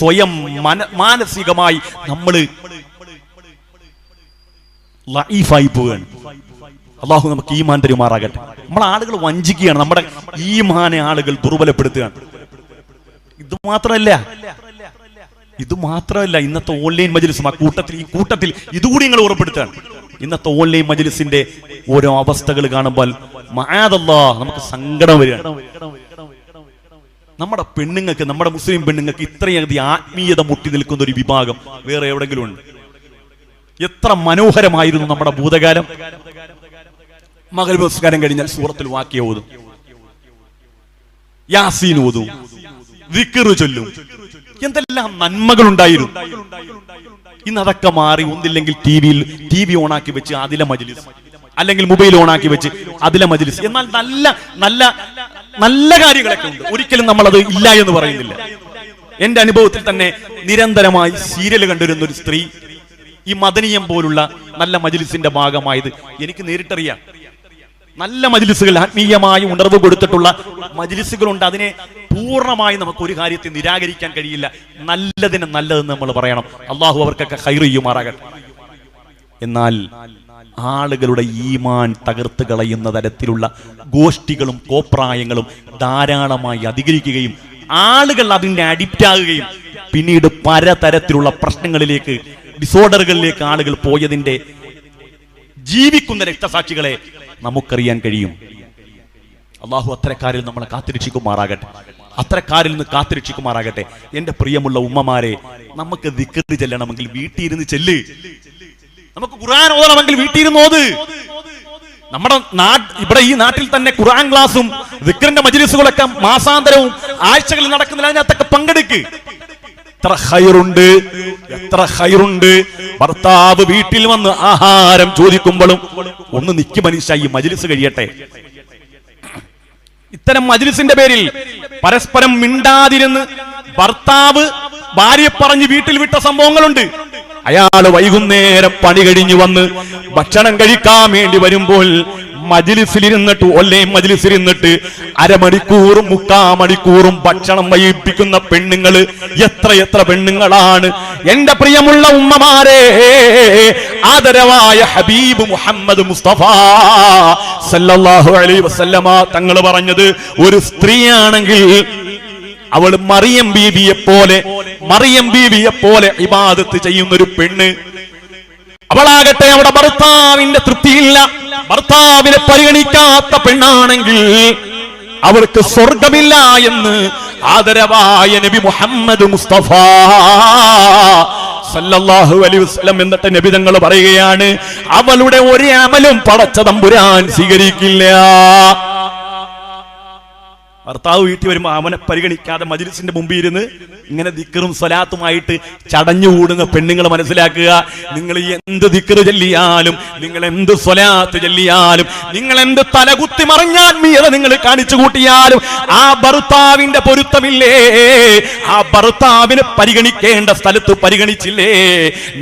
സ്വയം മാനസികമായി നമ്മൾ അള്ളാഹു നമുക്ക് ഈമാൻ തരുമാറാകട്ടെ. നമ്മൾ ആളുകൾ വഞ്ചിക്കുകയാണ്. നമ്മുടെ ഈമാനെ ആളുകൾ ദുർബലപ്പെടുത്തുകയാണ്. ഇത് മാത്രമല്ല ഇത് മാത്രമല്ല ഇന്നത്തെ ഓൺലൈൻ മജലിസും ആ കൂട്ടത്തിൽ ഈ കൂട്ടത്തിൽ ഇതുകൂടി നിങ്ങൾ ഉറപ്പെടുത്തുകയാണ് ഇന്നത്തെ ഓൺലൈൻ മജ്ലിസിന്റെ ഓരോ അവസ്ഥകൾ കാണുമ്പോൾ മഹാദല്ലാ നമുക്ക് സങ്കടം വരികയാണ്. നമ്മുടെ പെണ്ണുങ്ങൾക്ക് നമ്മുടെ മുസ്ലിം പെണ്ണുങ്ങൾക്ക് ഇത്രയധികം ആത്മീയത മുട്ടി നിൽക്കുന്ന ഒരു വിഭാഗം വേറെ എവിടെങ്കിലും ഉണ്ട്? എത്ര മനോഹരമായിരുന്നു നമ്മുടെ ഭൂതകാലം. മകൾ പുരസ്കാരം കഴിഞ്ഞാൽ സൂറത്തിൽ വാക്യ ഓതും. യാസീൻ ഓതും. വിക്കറ് ചൊല്ലും. എന്തെല്ലാം നന്മകൾ ഉണ്ടായിരുന്നു ഇന്ന് അതൊക്കെ മാറി ഒന്നില്ലെങ്കിൽ ടി വിയിൽ ടി വി ഓണാക്കി വെച്ച് അതിലെ മജിലിസ്. അല്ലെങ്കിൽ മൊബൈൽ ഓണാക്കി വെച്ച് അതിലെ മജിലിസ്. എന്നാൽ നല്ല നല്ല നല്ല കാര്യങ്ങളൊക്കെ ഉണ്ട്. ഒരിക്കലും നമ്മൾ അത് ഇല്ല എന്ന് പറയുന്നില്ല. എന്റെ അനുഭവത്തിൽ തന്നെ നിരന്തരമായി സീരിയൽ കണ്ടിരുന്ന ഒരു സ്ത്രീ ഈ മദനീയം പോലുള്ള നല്ല മജിലിസിന്റെ ഭാഗമായത് എനിക്ക് നേരിട്ടറിയാം. നല്ല മജിലിസുകൾ ആത്മീയമായി ഉണർവ് കൊടുത്തിട്ടുള്ള മജിലിസുകളുണ്ട്. അതിനെ പൂർണമായി നമുക്ക് ഒരു കാര്യത്തെ നിരാകരിക്കാൻ കഴിയില്ല. നല്ലതിന് നല്ലതെന്ന് നമ്മൾ പറയണം. അള്ളാഹു അവർക്കൊക്കെ ഹൈറിയുമാറാകട്ടെ എന്നാൽ ആളുകളുടെ ഈമാൻ തകർത്ത് കളയുന്ന തരത്തിലുള്ള ഗോഷ്ഠികളും കോപ്രായങ്ങളും ധാരാളമായി അധികരിക്കുകയും ആളുകൾ അതിന്റെ അഡിപ്റ്റ് ആകുകയും പിന്നീട് പലതരത്തിലുള്ള പ്രശ്നങ്ങളിലേക്ക് ഡിസോർഡറുകളിലേക്ക് ആളുകൾ പോയതിന്റെ ജീവിക്കുന്ന രക്തസാക്ഷികളെ നമുക്കറിയാൻ കഴിയും. അള്ളാഹു അത്തരക്കാരിൽ നമ്മളെ കാത്തിരക്ഷിക്കുമാറാകട്ടെ. അത്തരക്കാരിൽ നിന്ന് കാത്തിരക്ഷിക്കുമാറാകട്ടെ. എന്റെ പ്രിയമുള്ള ഉമ്മമാരെ നമുക്ക് ദിക്കറി ചെല്ലണമെങ്കിൽ വീട്ടിൽ ഇരുന്ന് ചെല്ല്. നമുക്ക് ഖുർആൻ ഓതണമെങ്കിൽ വീട്ടിലിരുന്ന് ഓത്. നമ്മുടെ ഇവിടെ ഈ നാട്ടിൽ തന്നെ ഖുർആൻ ക്ലാസും വിക്രന്റെ മജിലിസുകളൊക്കെ മാസാന്തരവും ആഴ്ചകളിൽ നടക്കുന്നില്ല അതിനകത്തൊക്കെ പങ്കെടുക്ക്. എത്ര ഹൈറുണ്ട് എത്ര ഹൈറുണ്ട്. ഭർത്താവ് വീട്ടിൽ വന്ന് ആഹാരം ചോദിക്കുമ്പോഴും ഒന്ന് നിക്ക് മനുഷ്യ ഈ മജിലിസ് കഴിയട്ടെ. ഇത്തരം മജിലിസിന്റെ പേരിൽ പരസ്പരം മിണ്ടാതിരുന്ന് ഭർത്താവ് ഭാര്യ പറഞ്ഞ് വീട്ടിൽ വിട്ട സംഭവങ്ങളുണ്ട്. അയാൾ വൈകുന്നേരം പണി കഴിഞ്ഞു വന്ന് ഭക്ഷണം കഴിക്കാൻ വേണ്ടി വരുമ്പോൾ മജിലിസിലിരുന്നിട്ട് ഒല്ലേ മജിലിസിലിരുന്നിട്ട് അരമണിക്കൂറും മുക്കാ മണിക്കൂറും ഭക്ഷണം വൈകിപ്പിക്കുന്ന പെണ്ണുങ്ങൾ എത്ര എത്ര പെണ്ണുങ്ങളാണ്. എന്റെ പ്രിയമുള്ള ഉമ്മമാരെ ആദരവായ ഹബീബ് മുഹമ്മദ് മുസ്തഫ സല്ലല്ലാഹു അലൈഹി വസല്ലമ തങ്ങൾ പറഞ്ഞത് ഒരു സ്ത്രീയാണെങ്കിൽ അവൾ മറിയം ബീവിയെ പോലെ മറിയം ബീവിയെ പോലെ ഇബാദത്ത് ചെയ്യുന്ന ഒരു പെണ്ണ്. അവളാകട്ടെ അവിടെ ഭർത്താവിന്റെ തൃപ്തിയില്ല. ഭർത്താവിനെ പരിഗണിക്കാത്ത പെണ്ണാണെങ്കിൽ അവൾക്ക് സ്വർഗമില്ല എന്ന് ആദരവായ നബി മുഹമ്മദ് മുസ്തഫ സല്ലല്ലാഹു അലൈഹി വസല്ലം എന്നിട്ട് നബി തങ്ങൾ പറയുകയാണ് അവളുടെ ഒരു അമലും പടച്ച തമ്പുരാൻ സ്വീകരിക്കില്ല. ഭർത്താവ് വീട്ടിൽ വരുമ്പോൾ അവനെ പരിഗണിക്കാതെ മജിലിസിന്റെ മുമ്പിൽ ഇരുന്ന് ഇങ്ങനെ ദിക്കറും സ്വലാത്തുമായിട്ട് ചടഞ്ഞുകൂടുന്ന പെണ്ണുങ്ങൾ മനസ്സിലാക്കുക. നിങ്ങൾ എന്ത് ദിക്കറ് ചൊല്ലിയാലും നിങ്ങൾ എന്ത് സ്വലാത്ത് ചൊല്ലിയാലും നിങ്ങൾ എന്ത് തലകുത്തി മറിഞ്ഞാൽ മീത നിങ്ങൾ കാണിച്ചു കൂട്ടിയാലും ആ ഭർത്താവിന്റെ പൊരുത്തമില്ലേ? ആ ഭർത്താവിനെ പരിഗണിക്കേണ്ട സ്ഥലത്ത് പരിഗണിച്ചില്ലേ?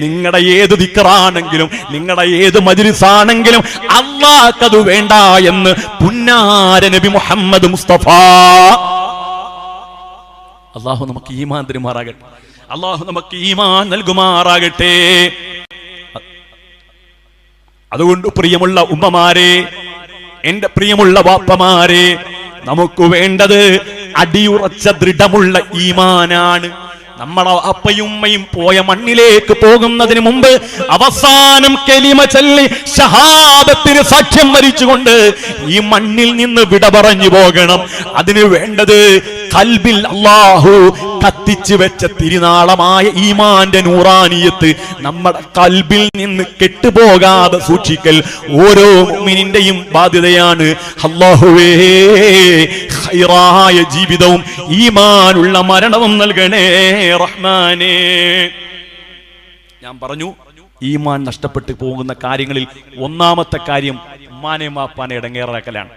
നിങ്ങളുടെ ഏത് ദിക്കറാണെങ്കിലും നിങ്ങളുടെ ഏത് മജുരിസാണെങ്കിലും അള്ളാഹ്ക്കത് വേണ്ട എന്ന് പുന്നാര നബി മുഹമ്മദ് മുസ്തഫ അള്ളാഹു നമുക്ക് ഈമാൻ തരുമാറാകട്ടെ. അള്ളാഹു നമുക്ക് ഈമാൻ നൽകുമാറാകട്ടെ. അതുകൊണ്ട് പ്രിയമുള്ള ഉമ്മമാരെ എന്റെ പ്രിയമുള്ള വാപ്പമാരെ നമുക്ക് വേണ്ടത് അടിയുറച്ച ദൃഢമുള്ള ഈമാനാണ്. നമ്മളെ അപ്പയും ഉമ്മയും പോയ മണ്ണിലേക്ക് പോകുന്നതിന് മുമ്പ് അവസാനം കെലിമ ചൊല്ലി ഷഹാദത്തിന് സാക്ഷ്യം വരിച്ചുകൊണ്ട് ഈ മണ്ണിൽ നിന്ന് വിട പറഞ്ഞു പോകണം. അതിന് വേണ്ടത് കൽബിൽ അള്ളാഹു കത്തിച്ചു വെച്ച തിരുനാളമായ ഈമാന്റെ നൂറാനിയത്ത് നമ്മുടെ കൽബിൽ നിന്ന് കെട്ടുപോകാതെ സൂക്ഷിക്കൽ ഓരോ മിനിന്റെയും ബാധ്യതയാണ്. അള്ളാഹുവേ ഹൈറായ ജീവിതവും ഈമാനുള്ള മരണവും നൽകണേ റഹ്മാനേ. ഞാൻ പറഞ്ഞു ഈമാൻ നഷ്ടപ്പെട്ടു പോകുന്ന കാര്യങ്ങളിൽ ഒന്നാമത്തെ കാര്യം ഉമ്മാനെ മാപ്പാനെ ഇടങ്ങേറാക്കലാണ്.